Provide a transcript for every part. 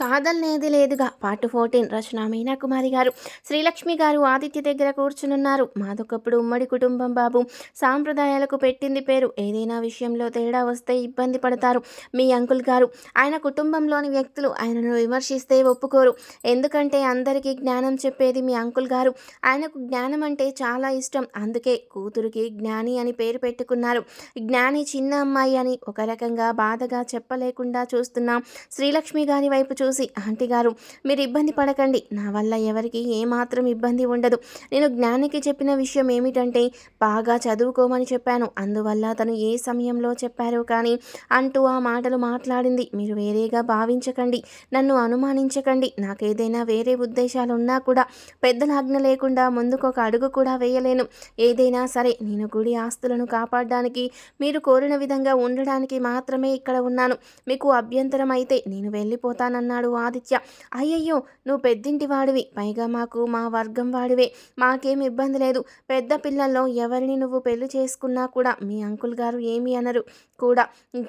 కాదల్నేది లేదుగా. Part fourteen రచన మీనాకుమారి గారు. శ్రీలక్ష్మి గారు ఆదిత్య దగ్గర కూర్చునున్నారు. మాదొకప్పుడు ఉమ్మడి కుటుంబం బాబు. సాంప్రదాయాలకు పెట్టింది పేరు. ఏదైనా విషయంలో తేడా వస్తే ఇబ్బంది పడతారు. మీ అంకుల్ గారు. ఆయన కుటుంబంలోని వ్యక్తులు. ఆయనను విమర్శిస్తే ఒప్పుకోరు. ఎందుకంటే అందరికీ జ్ఞానం చెప్పేది మీ అంకుల్ గారు. ఆయనకు జ్ఞానం అంటే చాలా ఇష్టం. అందుకే కూతురికి జ్ఞాని అని పేరు పెట్టుకున్నారు. జ్ఞాని చిన్న అమ్మాయి అని ఒక రకంగా బాధగా చెప్పలేకుండా చూస్తున్నాం. శ్రీలక్ష్మి గారి వైపు చూ చూసి ఆంటీ గారు మీరు ఇబ్బంది పడకండి. నా వల్ల ఎవరికి ఏమాత్రం ఇబ్బంది ఉండదు. నేను జ్ఞానికి చెప్పిన విషయం ఏమిటంటే బాగా చదువుకోమని చెప్పాను. అందువల్ల తను ఏ సమయంలో చెప్పారో కానీ అంటూ ఆ మాటలు మాట్లాడింది. మీరు వేరేగా భావించకండి. నన్ను అనుమానించకండి. నాకేదైనా వేరే ఉద్దేశాలు ఉన్నా కూడా పెద్దల ఆజ్ఞ లేకుండా ముందుకు ఒక అడుగు కూడా వేయలేను. ఏదైనా సరే నేను గుడి ఆస్తులను కాపాడడానికి మీరు కోరిన విధంగా ఉండడానికి మాత్రమే ఇక్కడ ఉన్నాను. మీకు అభ్యంతరం అయితే నేను వెళ్ళిపోతానన్నాడు ఆదిత్య. అయ్యయ్యో నువ్వు పెద్దింటి వాడివి. పైగా మాకు మా వర్గం వాడివే. మాకేం ఇబ్బంది లేదు. పెద్ద పిల్లల్లో ఎవరిని నువ్వు పెళ్ళి చేసుకున్నా కూడా మీ అంకుల్ గారు ఏమీ అనరు కూడా.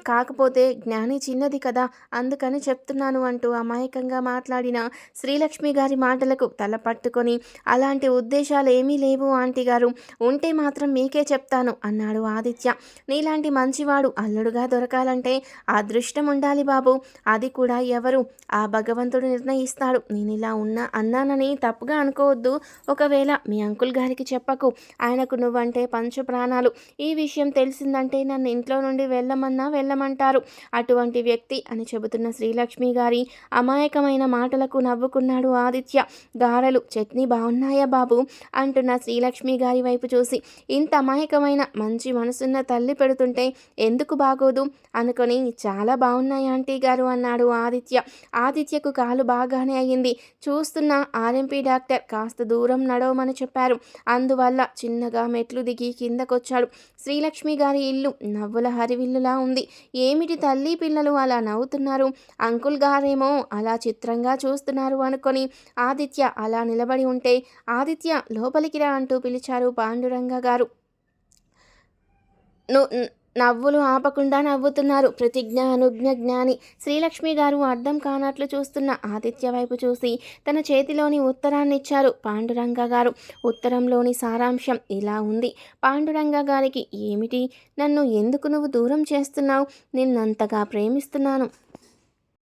కాకపోతే జ్ఞాని చిన్నది కదా అందుకని చెప్తున్నాను అంటూ అమాయకంగా మాట్లాడిన శ్రీలక్ష్మి గారి మాటలకు తల పట్టుకొని అలాంటి ఉద్దేశాలు ఏమీ లేవు ఆంటీ గారు. ఉంటే మాత్రం మీకే చెప్తాను అన్నాడు ఆదిత్య. నీలాంటి మంచివాడు అల్లుడుగా దొరకాలంటే అదృష్టం ఉండాలి బాబు. అది కూడా ఎవరు? ఆ భగవంతుడు నిర్ణయిస్తాడు. నేను ఇలా ఉన్నా అన్నానని తప్పుగా అనుకోవద్దు. ఒకవేళ మీ అంకుల్ గారికి చెప్పకు. ఆయనకు నువ్వంటే పంచు ప్రాణాలు ఈ విషయం తెలిసిందంటే నన్ను ఇంట్లో నుండి వెళ్ళమన్నా వెళ్ళమంటారు. అటువంటి వ్యక్తి అని చెబుతున్న శ్రీలక్ష్మి గారి అమాయకమైన మాటలకు నవ్వుకున్నాడు ఆదిత్య. గారెలు చట్నీ బాగున్నాయా బాబు? అంటున్న శ్రీలక్ష్మి గారి వైపు చూసి ఇంత అమాయకమైన మంచి మనసున్న తల్లి పెడుతుంటే ఎందుకు బాగోదు? అనుకొని చాలా బాగున్నాయి ఆంటీ గారు అన్నాడు ఆదిత్య. ఆదిత్యకు కాలు బాగానే అయ్యింది. చూస్తున్న ఆర్ఎంపీ డాక్టర్ కాస్త దూరం నడవమని చెప్పారు. అందువల్ల చిన్నగా మెట్లు దిగి కిందకొచ్చాడు. శ్రీలక్ష్మి గారి ఇల్లు నవ్వుల హరివిల్లులా ఉంది. ఏమిటి తల్లి పిల్లలు అలా నవ్వుతున్నారు? అంకుల్ గారేమో అలా చిత్రంగా చూస్తున్నారు అనుకొని ఆదిత్య అలా నిలబడి ఉంటే ఆదిత్య లోపలికి రా అంటూ పిలిచారు పాండురంగ గారు. నవ్వులు ఆపకుండా నవ్వుతున్నారు. ప్రతిజ్ఞ అనుజ్ఞ జ్ఞాని శ్రీలక్ష్మి గారు అర్థం కానట్లు చూస్తున్న ఆదిత్య వైపు చూసి తన చేతిలోని ఉత్తరాన్ని ఇచ్చారు పాండురంగ గారు. ఉత్తరంలోని సారాంశం ఇలా ఉంది. పాండురంగ గారికి ఏమిటి? నన్ను ఎందుకు నువ్వు దూరం చేస్తున్నావు? నిన్నంతగా ప్రేమిస్తున్నాను.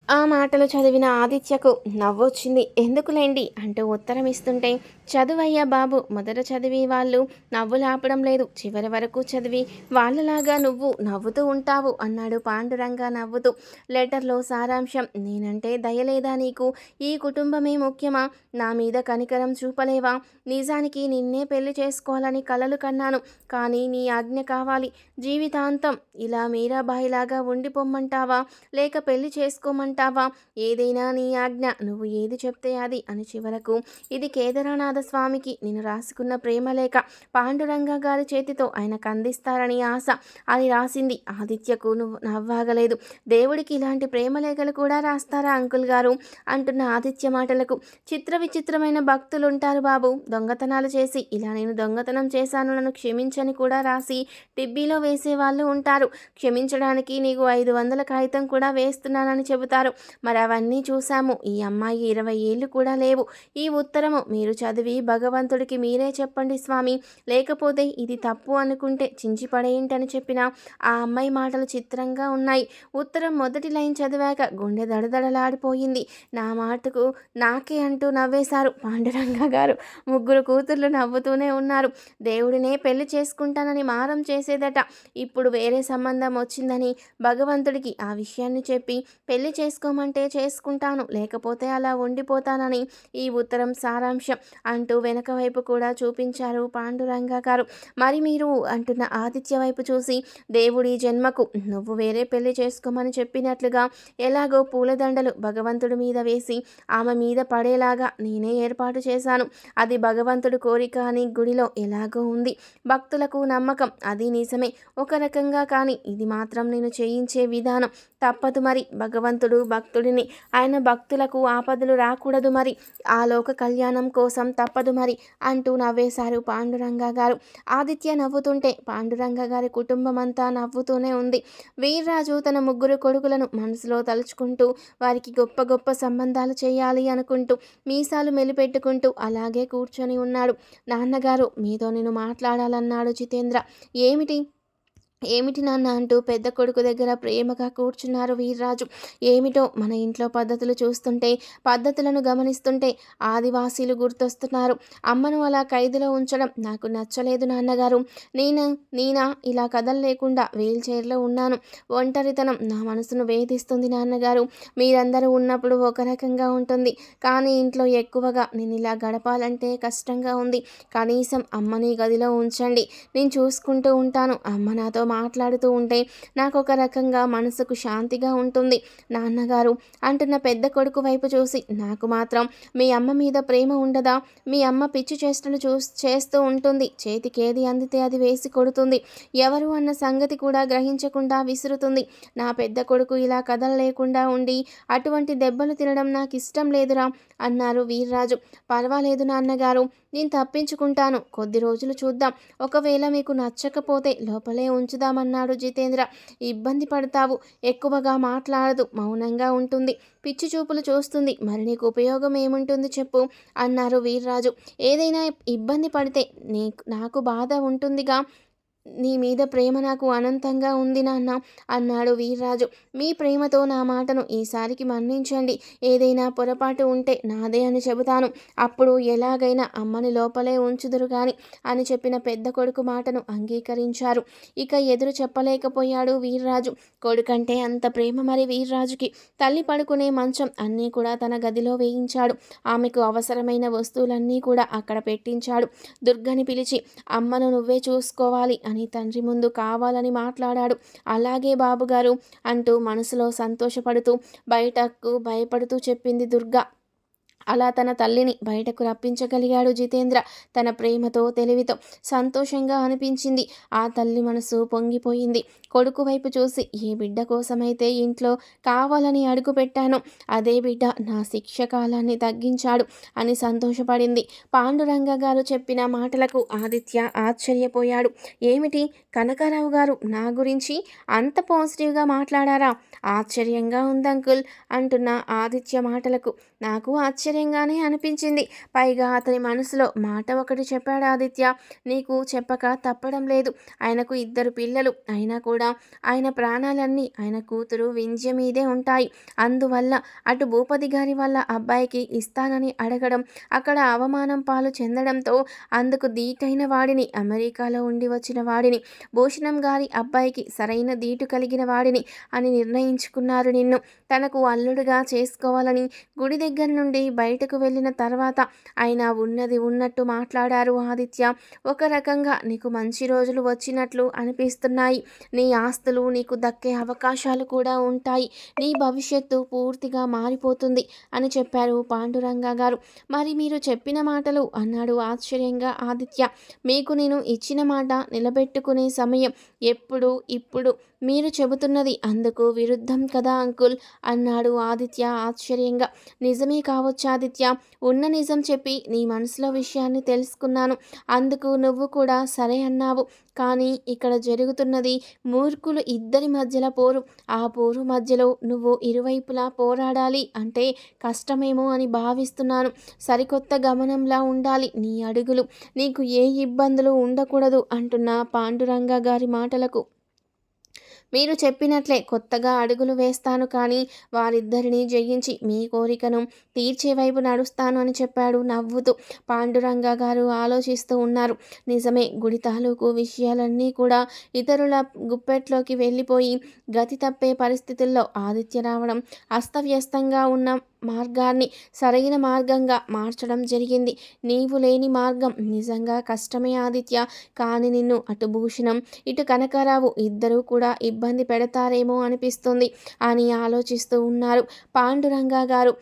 ఆ మాటలు చదివిన ఆదిత్యకు నవ్వొచ్చింది. ఎందుకులేండి? అంటూ ఉత్తరం ఇస్తుంటే చదువయ్యా బాబు మొదట చదివి వాళ్ళు నవ్వులాపడం లేదు చివరి వరకు చదివి వాళ్ళలాగా నువ్వు నవ్వుతూ ఉంటావు అన్నాడు పాండురంగ నవ్వుతూ. లెటర్లో సారాంశం నేనంటే దయలేదా నీకు? ఈ కుటుంబమే ముఖ్యమా? నా మీద కనికరం చూపలేవా? నిజానికి నిన్నే పెళ్ళి చేసుకోవాలని కలలు కన్నాను కానీ నీ ఆజ్ఞ కావాలి. జీవితాంతం ఇలా మీరాబాయిలాగా ఉండిపోమ్మంటావా? లేక పెళ్ళి చేసుకోమంటావా? ఏదైనా నీ ఆజ్ఞ నువ్వు ఏది చెప్తే అది అని చివరకు ఇది కేదరానాథ్ స్వామికి నేను రాసుకున్న ప్రేమలేఖ పాండురంగ గారి చేతితో ఆయనకు అందిస్తారని ఆశ. అది రాసింది ఆదిత్యకు నువ్వు నవ్వాగలేదు. దేవుడికి ఇలాంటి ప్రేమలేఖలు కూడా రాస్తారా అంకుల్ గారు? అంటున్న ఆదిత్య మాటలకు. చిత్ర విచిత్రమైన భక్తులు ఉంటారు బాబు. దొంగతనాలు చేసి ఇలా నేను దొంగతనం చేశాను నన్ను క్షమించని కూడా రాసి టిబ్బీలో వేసే వాళ్ళు ఉంటారు. క్షమించడానికి నీకు ఐదు వందల కాగితం కూడా వేస్తున్నానని చెబుతారు. మరి అవన్నీ చూశాము. ఈ అమ్మాయి ఇరవై ఏళ్ళు కూడా లేవు. ఈ ఉత్తరము మీరు చదివి భగవంతుడికి మీరే చెప్పండి స్వామి. లేకపోతే ఇది తప్పు అనుకుంటే చించి పడేయంటని చెప్పిన ఆ అమ్మాయి మాటలు చిత్రంగా ఉన్నాయి. ఉత్తరం మొదటి లైన్ చదివాక గుండె దడదడలాడిపోయింది. నా మాటకు నాకే అంటూ నవ్వేశారు పాండురంగ గారు. ముగ్గురు కూతుర్లు నవ్వుతూనే ఉన్నారు. దేవుడినే పెళ్ళి చేసుకుంటానని మారం చేసేదట. ఇప్పుడు వేరే సంబంధం వచ్చిందని భగవంతుడికి ఆ విషయాన్ని చెప్పి పెళ్ళి చేసుకోమంటే చేసుకుంటాను. లేకపోతే అలా ఉండిపోతానని ఈ ఉత్తరం సారాంశం. అంటూ వెనక వైపు కూడా చూపించారు పాండురంగ గారు. మరి మీరు అంటున్న ఆదిత్య వైపు చూసి దేవుడి జన్మకు నువ్వు వేరే పెళ్ళి చేసుకోమని చెప్పినట్లుగా ఎలాగో పూలదండలు భగవంతుడి మీద వేసి ఆమె మీద పడేలాగా నేనే ఏర్పాటు చేశాను. అది భగవంతుడు కోరిక అని గుడిలో ఎలాగో ఉంది. భక్తులకు నమ్మకం అది నిజమే. ఒక రకంగా కానీ ఇది మాత్రం నేను చేయించే విధానం. తప్పదు మరి భగవంతుడు భక్తుడిని. ఆయన భక్తులకు ఆపదలు రాకూడదు మరి. ఆ లోక కళ్యాణం కోసం తప్ప తప్పదు మరి అంటూ నవ్వేశారు పాండురంగ గారు. ఆదిత్య నవ్వుతుంటే పాండురంగ గారి కుటుంబం అంతా నవ్వుతూనే ఉంది. వీర్రాజు తన ముగ్గురు కొడుకులను మనసులో తలుచుకుంటూ వారికి గొప్ప గొప్ప సంబంధాలు చేయాలి అనుకుంటూ మీసాలు మెలిపెట్టుకుంటూ అలాగే కూర్చొని ఉన్నాడు. నాన్నగారు మీతో నేను మాట్లాడాలన్నాడు జితేంద్ర. ఏమిటి? ఏమిటి నాన్న అంటూ పెద్ద కొడుకు దగ్గర ప్రేమగా కూర్చున్నారు వీర్రాజు. ఏమిటో మన ఇంట్లో పద్ధతులు చూస్తుంటే పద్ధతులను గమనిస్తుంటే ఆదివాసీలు గుర్తొస్తున్నారు. అమ్మను అలా ఖైదులో ఉంచడం నాకు నచ్చలేదు నాన్నగారు. నేను నేనా? ఇలా కదలలేకుండా వీల్ చైర్లో ఉన్నాను. ఒంటరితనం నా మనసును వేధిస్తుంది నాన్నగారు. మీరందరూ ఉన్నప్పుడు ఒక రకంగా ఉంటుంది. కానీ ఇంట్లో ఎక్కువగా నేను ఇలా గడపాలంటే కష్టంగా ఉంది. కనీసం అమ్మని గదిలో ఉంచండి. నేను చూసుకుంటూ ఉంటాను. అమ్మ నాతో మాట్లాడుతూ ఉంటే నాకు ఒక రకంగా మనసుకు శాంతిగా ఉంటుంది. నాన్నగారు అంటున్న పెద్ద కొడుకు వైపు చూసి నాకు మాత్రం మీ అమ్మ మీద ప్రేమ ఉండదా? మీ అమ్మ పిచ్చి చేష్టలు చూ చేస్తూ ఉంటుంది. చేతికి ఏది అందితే అది వేసి కొడుతుంది. ఎవరు అన్న సంగతి కూడా గ్రహించకుండా విసురుతుంది. నా పెద్ద కొడుకు ఇలా కథలు లేకుండా ఉండి అటువంటి దెబ్బలు తినడం నాకు ఇష్టం లేదురా అన్నారు వీర్రాజు. పర్వాలేదు నాన్నగారు నేను తప్పించుకుంటాను. కొద్ది రోజులు చూద్దాం. ఒకవేళ మీకు నచ్చకపోతే లోపలే ఉంచుదామన్నాడు జితేంద్ర. ఇబ్బంది పడతావు ఎక్కువగా మాట్లాడదు మౌనంగా ఉంటుంది పిచ్చి చూపులు చూస్తుంది. మరి నీకు ఉపయోగం ఏముంటుంది చెప్పు అన్నారు వీర్రాజు. ఏదైనా ఇబ్బంది పడితే నీకు నాకు బాధ ఉంటుందిగా నీ మీద ప్రేమ నాకు అనంతంగా ఉంది నాన్న అన్నాడు వీర్రాజు. మీ ప్రేమతో నా మాటను ఈసారికి మన్నించండి. ఏదైనా పొరపాటు ఉంటే నాదే అని చెబుతాను. అప్పుడు ఎలాగైనా అమ్మని లోపలే ఉంచుదురు గాని అని చెప్పిన పెద్ద కొడుకు మాటను అంగీకరించారు. ఇక ఎదురు చెప్పలేకపోయాడు వీర్రాజు. కొడుకంటే అంత ప్రేమ మరి వీర్రాజుకి. తల్లి పడుకునే మంచం అన్నీ కూడా తన గదిలో వేయించాడు. ఆమెకు అవసరమైన వస్తువులన్నీ కూడా అక్కడ పెట్టించాడు. దుర్గని పిలిచి అమ్మను నువ్వే చూసుకోవాలి అని తండ్రి ముందు కావాలని మాట్లాడాడు. అలాగే బాబుగారు అంటూ మనసులో సంతోషపడుతూ బయటకు భయపడుతూ చెప్పింది దుర్గా. అలా తన తల్లిని బయటకు రప్పించగలిగాడు జితేంద్ర. తన ప్రేమతో తెలివితో సంతోషంగా అనిపించింది. ఆ తల్లి మనసు పొంగిపోయింది. కొడుకు వైపు చూసి ఏ బిడ్డ కోసమైతే ఇంట్లో కావాలని అడుగు పెట్టాను అదే బిడ్డ నా శిక్ష కాలాన్ని తగ్గించాడు అని సంతోషపడింది. పాండురంగ గారు చెప్పిన మాటలకు ఆదిత్య ఆశ్చర్యపోయాడు. ఏమిటి? కనకారావు గారు నా గురించి అంత పాజిటివ్గా మాట్లాడారా? ఆశ్చర్యంగా ఉందంకుల్ అంటున్న ఆదిత్య మాటలకు. నాకు ఆశ్చర్యంగానే అనిపించింది. పైగా అతని మనసులో మాట ఒకటి చెప్పాడు ఆదిత్య. నీకు చెప్పక తప్పడం లేదు. ఆయనకు ఇద్దరు పిల్లలు. అయినా కూడా ఆయన ప్రాణాలన్నీ ఆయన కూతురు వింధ్య మీదే ఉంటాయి. అందువల్ల అటు భూపతి గారి వల్ల అబ్బాయికి ఇస్తానని అడగడం అక్కడ అవమానం పాలు చెందడంతో అందుకు దీటైన వాడిని అమెరికాలో ఉండి వచ్చిన వాడిని భూషణం గారి అబ్బాయికి సరైన దీటు కలిగిన వాడిని అని నిర్ణయించుకున్నారు నిన్ను. తనకు అల్లుడుగా చేసుకోవాలని గుడి దగ్గర నుండి బయటకు వెళ్ళిన తర్వాత ఆయన ఉన్నది ఉన్నట్టు మాట్లాడారు ఆదిత్య. ఒక రకంగా నీకు మంచి రోజులు వచ్చినట్లు అనిపిస్తున్నాయి. నీ ఆస్తులు నీకు దక్కే అవకాశాలు కూడా ఉంటాయి. నీ భవిష్యత్తు పూర్తిగా మారిపోతుంది అని చెప్పారు పాండురంగ గారు. మరి మీరు చెప్పిన మాటలు అన్నాడు ఆశ్చర్యంగా ఆదిత్య. మీకు నేను ఇచ్చిన మాట నిలబెట్టుకునే సమయం ఎప్పుడు ఇప్పుడు మీరు చెబుతున్నది అందుకు విరుద్ధం కదా అంకుల్ అన్నాడు ఆదిత్య ఆశ్చర్యంగా. నిజమే కావచ్చా ఆదిత్య ఉన్న నిజం చెప్పి నీ మనసులో విషయాన్ని తెలుసుకున్నాను. అందుకు నువ్వు కూడా సరే అన్నావు. కానీ ఇక్కడ జరుగుతున్నది మూర్ఖులు ఇద్దరి మధ్యలో పోరు. ఆ పోరు మధ్యలో నువ్వు ఇరువైపులా పోరాడాలి. అంటే కష్టమేమో అని భావిస్తున్నాను. సరికొత్త గమనంలా ఉండాలి నీ అడుగులు. నీకు ఏ ఇబ్బందులు ఉండకూడదు అంటున్న పాండురంగ గారి మాటలకు. మీరు చెప్పినట్లే కొత్తగా అడుగులు వేస్తాను కానీ వారిద్దరిని జయించి మీ కోరికను తీర్చే వైపు నడుస్తాను అని చెప్పాడు. నవ్వుతూ పాండురంగ గారు ఆలోచిస్తూ ఉన్నారు. నిజమే గుడి తాలూకు విషయాలన్నీ కూడా ఇతరుల గుప్పెట్లోకి వెళ్ళిపోయి గతి తప్పే పరిస్థితుల్లో ఆదిత్య రావడం అస్తవ్యస్తంగా ఉన్న మార్గాన్ని సరైన మార్గంగా మార్చడం జరిగింది. నీవు లేని మార్గం నిజంగా కష్టమే ఆదిత్య. కానీ నిన్ను అటు భూషణం ఇటు కనకారావు ఇద్దరూ కూడా ఇబ్బంది పెడతారేమో అనిపిస్తుంది అని ఆలోచిస్తూ ఉన్నారు పాండురంగా గారు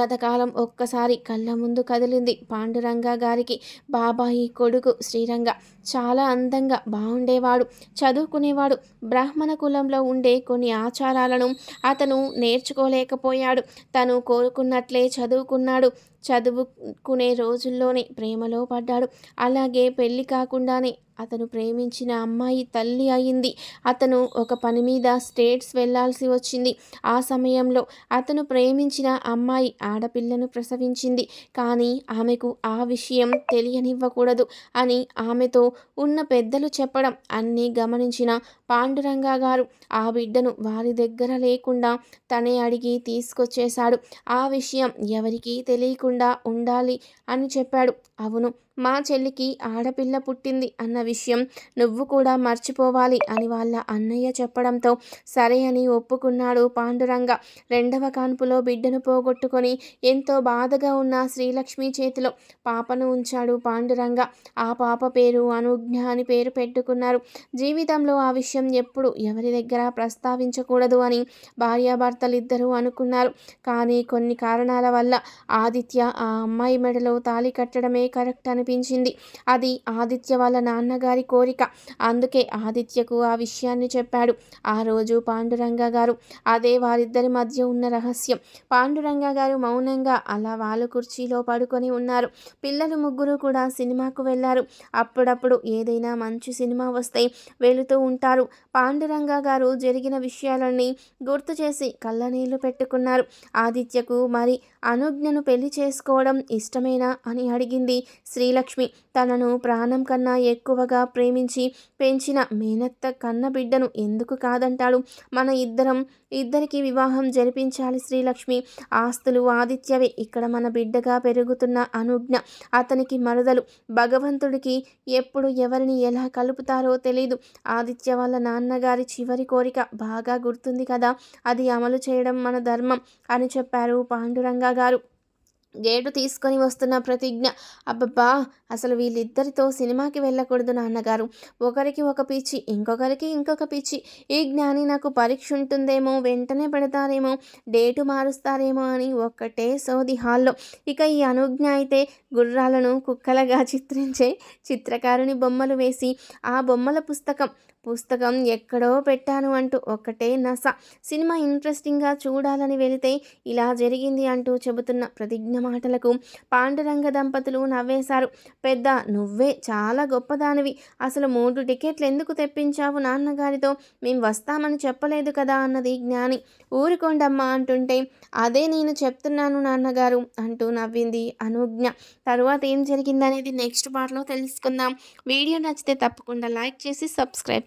గతకాలం ఒక్కసారి కళ్ళ ముందు కదిలింది పాండురంగ గారికి. బాబాయి కొడుకు శ్రీరంగ. చాలా అందంగా బాగుండేవాడు చదువుకునేవాడు. బ్రాహ్మణ కులంలో ఉండే కొన్ని ఆచారాలను అతను నేర్చుకోలేకపోయాడు. తను కోరుకున్నట్లే చదువుకున్నాడు. చదువుకునే రోజుల్లోనే ప్రేమలో పడ్డాడు. అలాగే పెళ్ళి కాకుండానే అతను ప్రేమించిన అమ్మాయి తల్లి అయింది. అతను ఒక పని మీద స్టేట్స్ వెళ్ళాల్సి వచ్చింది. ఆ సమయంలో అతను ప్రేమించిన అమ్మాయి ఆడపిల్లను ప్రసవించింది. కానీ ఆమెకు ఆ విషయం తెలియనివ్వకూడదు అని ఆమెతో ఉన్న పెద్దలు చెప్పడం అన్నీ గమనించిన పాండురంగ గారు ఆ బిడ్డను వారి దగ్గర లేకుండా తనే అడిగి తీసుకొచ్చేశాడు. ఆ విషయం ఎవరికీ తెలియకుండా ఉండాలి అని చెప్పాడు. అవును మా చెల్లికి ఆడపిల్ల పుట్టింది అన్న విషయం నువ్వు కూడా మర్చిపోవాలి అని వాళ్ళ అన్నయ్య చెప్పడంతో సరే అని ఒప్పుకున్నాడు పాండురంగ. రెండవ కాన్పులో బిడ్డను పోగొట్టుకొని ఎంతో బాధగా ఉన్న శ్రీలక్ష్మి చేతిలో పాపను ఉంచాడు పాండురంగ. ఆ పాప పేరు అనుజ్ఞ అని పేరు పెట్టుకున్నారు. జీవితంలో ఆ విషయం ఎప్పుడు ఎవరి దగ్గర ప్రస్తావించకూడదు అని భార్యాభర్తలు ఇద్దరూ అనుకున్నారు. కానీ కొన్ని కారణాల వల్ల ఆదిత్య ఆ అమ్మాయి మెడలో తాళి కట్టడమే కరెక్ట్ అనిపించింది. అది ఆదిత్య వాళ్ళ నాన్నగారి కోరిక. అందుకే ఆదిత్యకు ఆ విషయాన్ని చెప్పాడు. ఆ రోజు పాండురంగ గారు. అదే వారిద్దరి మధ్య ఉన్న రహస్యం. పాండురంగ గారు మౌనంగా అలా వాళ్ళ కుర్చీలో పడుకొని ఉన్నారు. పిల్లలు ముగ్గురు కూడా సినిమాకు వెళ్ళారు అప్పుడప్పుడు ఏదైనా మంచి సినిమా వస్తే వెళుతూ ఉంటారు. పాండురంగ గారు జరిగిన విషయాలన్నీ గుర్తు చేసి కళ్ళనీళ్ళు పెట్టుకున్నారు. ఆదిత్యకు మరి అనుజ్ఞను పెళ్ళి చేసుకోవడం ఇష్టమేనా అని అడిగింది శ్రీలక్ష్మి. తనను ప్రాణం కన్నా ఎక్కువగా ప్రేమించి పెంచిన మేనత్త కన్న బిడ్డను ఎందుకు కాదంటాడు? మన ఇద్దరం ఇద్దరికి వివాహం జరిపించాలి శ్రీలక్ష్మి. ఆస్తులు ఆదిత్యవే. ఇక్కడ మన బిడ్డగా పెరుగుతున్న అనుజ్ఞ అతనికి మరదలు. భగవంతుడికి ఎప్పుడు ఎవరిని ఎలా కలుపుతారో తెలియదు ఆదిత్య వాళ్ళ నాన్నగారి చివరి కోరిక బాగా గుర్తుంది కదా. అది అమలు చేయడం మన ధర్మం అని చెప్పారు పాండురంగా గారు. గేటు తీసుకొని వస్తున్న ప్రతిజ్ఞ అబ్బబ్బా అసలు వీళ్ళిద్దరితో సినిమాకి వెళ్ళకూడదు నాన్నగారు. ఒకరికి ఒక పిచ్చి ఇంకొకరికి ఇంకొక పిచ్చి. ఈ జ్ఞాని నాకు పరీక్ష ఉంటుందేమో వెంటనే పెడతారేమో డేటు మారుస్తారేమో అని ఒక్కటే సోది హాల్లో. ఇక ఈ అనుజ్ఞ అయితే గుర్రాలను కుక్కలుగా చిత్రించే చిత్రకారుని బొమ్మలు వేసి ఆ బొమ్మల పుస్తకం పుస్తకం ఎక్కడో పెట్టాను అంటూ ఒక్కటే నస. సినిమా ఇంట్రెస్టింగ్గా చూడాలని వెళితే ఇలా జరిగింది అంటూ చెబుతున్న ప్రతిజ్ఞ మాటలకు పాండురంగ దంపతులు నవ్వేశారు. పెద్ద నువ్వే చాలా గొప్పదానివి. అసలు మూడు టికెట్లు ఎందుకు తెప్పించావు నాన్నగారితో? మేము వస్తామని చెప్పలేదు కదా అన్నది జ్ఞాని. ఊరుకోండమ్మా అంటుంటే అదే నేను చెప్తున్నాను నాన్నగారు అంటూ నవ్వింది అనుజ్ఞ. తరువాత ఏం జరిగిందనేది నెక్స్ట్ పార్ట్లో తెలుసుకుందాం. వీడియో నచ్చితే తప్పకుండా లైక్ చేసి సబ్స్క్రైబ్